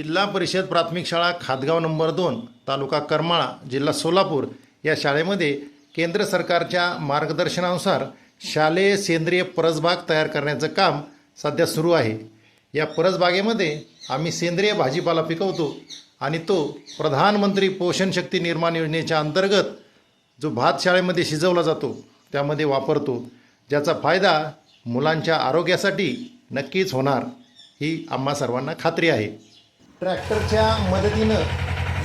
जिल्हा परिषद प्राथमिक शाळा खातगाव नंबर दोन तालुका करमाळा जिल्हा सोलापूर या शाळेमध्ये केंद्र सरकारच्या मार्गदर्शनानुसार शालेय सेंद्रिय परसबाग तयार करण्याचं काम सध्या सुरू आहे. या परसबागेमध्ये आम्ही सेंद्रिय भाजीपाला पिकवतो आणि तो प्रधानमंत्री पोषण शक्ती निर्माण योजनेच्या अंतर्गत जो भात शाळेमध्ये शिजवला जातो त्यामध्ये वापरतो. ज्याचा फायदा मुलांच्या आरोग्यासाठी नक्कीच होणार ही आम्हा सर्वांना खात्री आहे. ट्रॅक्टरच्या मदतीनं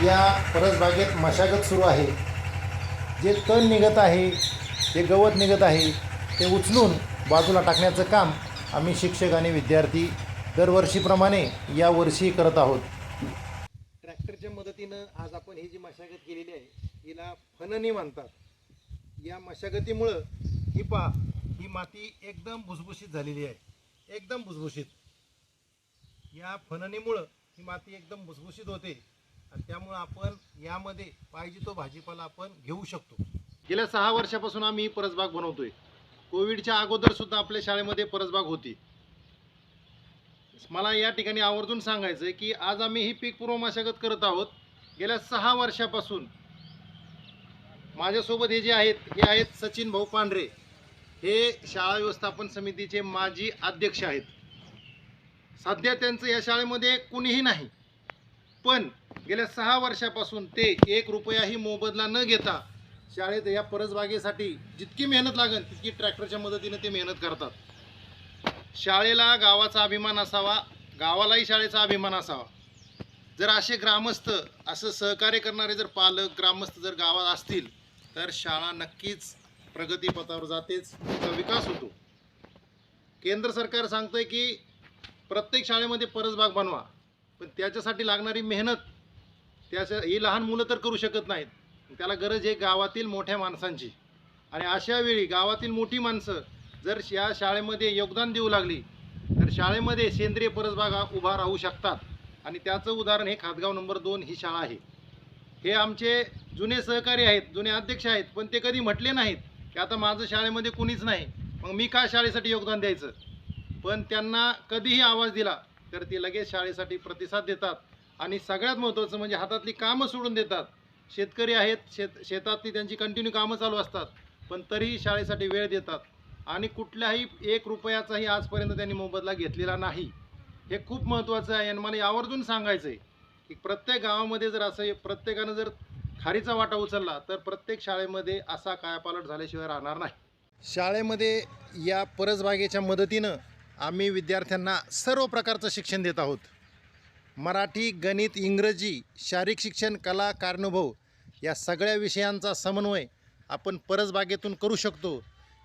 या परसबागेत मशागत सुरू आहे. जे तण निघत आहे जे गवत निघत आहे ते उचलून बाजूला टाकण्याचं काम आम्ही शिक्षक आणि विद्यार्थी दरवर्षीप्रमाणे यावर्षी करत आहोत. ट्रॅक्टरच्या मदतीनं आज आपण ही जी मशागत केलेली आहे हिला फननी मानतात. या मशागतीमुळं ही पा ही माती एकदम भुसभुशीत झालेली आहे. एकदम भुसभुशीत. या फननीमुळं ही माती एकदम भुसभुशीत होते. आणि त्यामुळं आपण यामध्ये पाहिजे तो भाजीपाला आपण घेऊ शकतो. गेल्या सहा वर्षापासून आम्ही परसबाग बनवतोय. कोविडच्या अगोदर सुद्धा आपल्या शाळेमध्ये परसबाग होती. मला या ठिकाणी आवर्जून सांगायचं आहे की आज आम्ही ही पीक पूर्व मशागत करत आहोत. गेल्या सहा वर्षापासून माझ्यासोबत हे जे आहेत हे आहेत सचिन भाऊ पांढरे. हे शाळा व्यवस्थापन समितीचे माजी अध्यक्ष आहेत. सध्या त्यांचं या शाळेमध्ये कुणीही नाही. पण गेल्या सहा वर्षापासून ते एक रुपयाही मोबदला न घेता शाळेत या परसबागेसाठी जितकी मेहनत लागेल तितकी ट्रॅक्टरच्या मदतीने ते मेहनत करतात. शाळेला गावाचा अभिमान असावा गावालाही शाळेचा अभिमान असावा. जर असे ग्रामस्थ असं सहकार्य करणारे जर पालक ग्रामस्थ जर गावात असतील तर शाळा नक्कीच प्रगतीपथावर जातेच तिचा विकास होतो. केंद्र सरकार सांगतंय की प्रत्येक शाळेमध्ये परसबाग बनवा. पण त्याच्यासाठी लागणारी मेहनत त्याच्या ही लहान मुलं तर करू शकत नाहीत. त्याला गरज आहे गावातील मोठ्या माणसांची. आणि अशा वेळी गावातील मोठी माणसं जर या शाळेमध्ये योगदान देऊ लागली तर शाळेमध्ये सेंद्रिय परसबाग उभा राहू शकतात. आणि त्याचं उदाहरण हे खातगाव नंबर दोन ही शाळा आहे. हे आमचे जुने सहकारी आहेत जुने अध्यक्ष आहेत पण ते कधी म्हटले नाहीत की आता माझं शाळेमध्ये कुणीच नाही. मग मी का शाळेसाठी योगदान द्यायचं? पण त्यांना कधीही आवाज दिला तर ते लगेच शाळेसाठी प्रतिसाद देतात. आणि सगळ्यात महत्त्वाचं म्हणजे हातातली कामं सोडून देतात. शेतकरी आहेत शेत शेतातली त्यांची कंटिन्यू कामं चालू असतात पण तरीही शाळेसाठी वेळ देतात. आणि कुठल्याही एक रुपयाचाही आजपर्यंत त्यांनी मोबदला घेतलेला नाही. हे खूप महत्त्वाचं आहे आणि मला आवर्जून सांगायचं आहे की प्रत्येक गावामध्ये जर असं प्रत्येकानं जर खारीचा वाटा उचलला तर प्रत्येक शाळेमध्ये असा कायापालट झाल्याशिवाय राहणार नाही. शाळेमध्ये या परसबागेच्या मदतीनं आम्ही विद्यार्थ्यांना सर्व प्रकारचं शिक्षण देत आहोत. मराठी गणित इंग्रजी शारीरिक शिक्षण कला कारणोभव या सगळ्या विषयांचा समन्वय आपण परसबागेतून करू शकतो.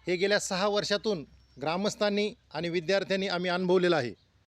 हे गेल्या सहा वर्षातून ग्रामस्थांनी आणि विद्यार्थ्यांनी आम्ही अनुभवलेलं आहे.